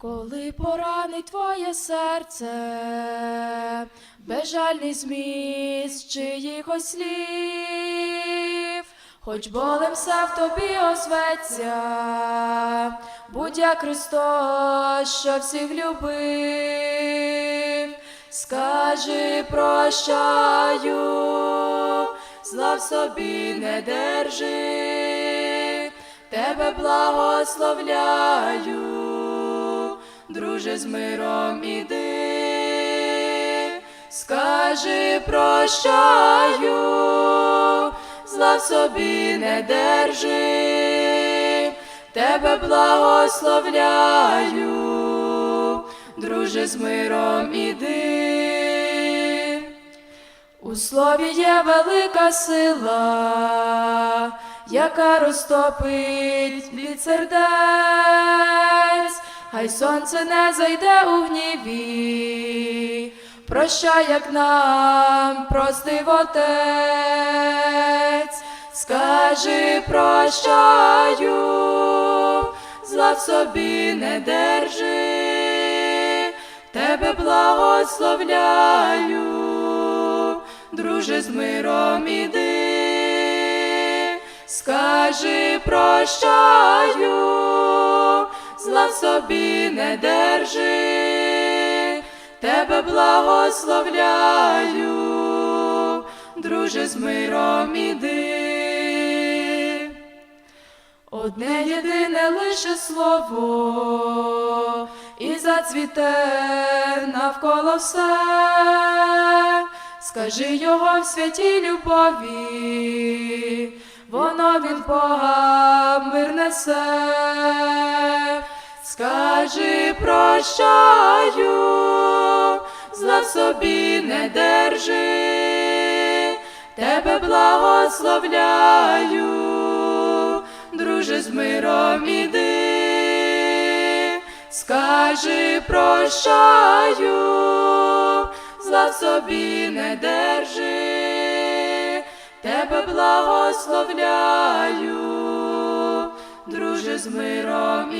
Коли поранить твоє серце, безжальний зміст чиїхось слів, хоч болем все в тобі озветься, будь як Христос, що всіх любив, скажи прощаю, зла в собі не держи, тебе благословляю, друже з миром іди, скажи прощаю, зла в собі не держи, тебе благословляю, друже з миром іди. У слові є велика сила, яка розтопить від сердець, хай сонце не зайде у гніві, прощай, як нам простив отець, скажи прощаю, зла в собі не держи, тебе благословляю, друже з миром іди, скажи прощаю, зла в собі не держи, тебе благословляю, друже з миром іди. Одне єдине лише слово, і зацвіте навколо все. Скажи його в святій любові, воно від Бога мир несе. Скажи прощаю, зла в собі не держи, тебе благословляю друже з миром іди, скажи прощаю, зла в собі не держи, тебе благословляю, друже з миром.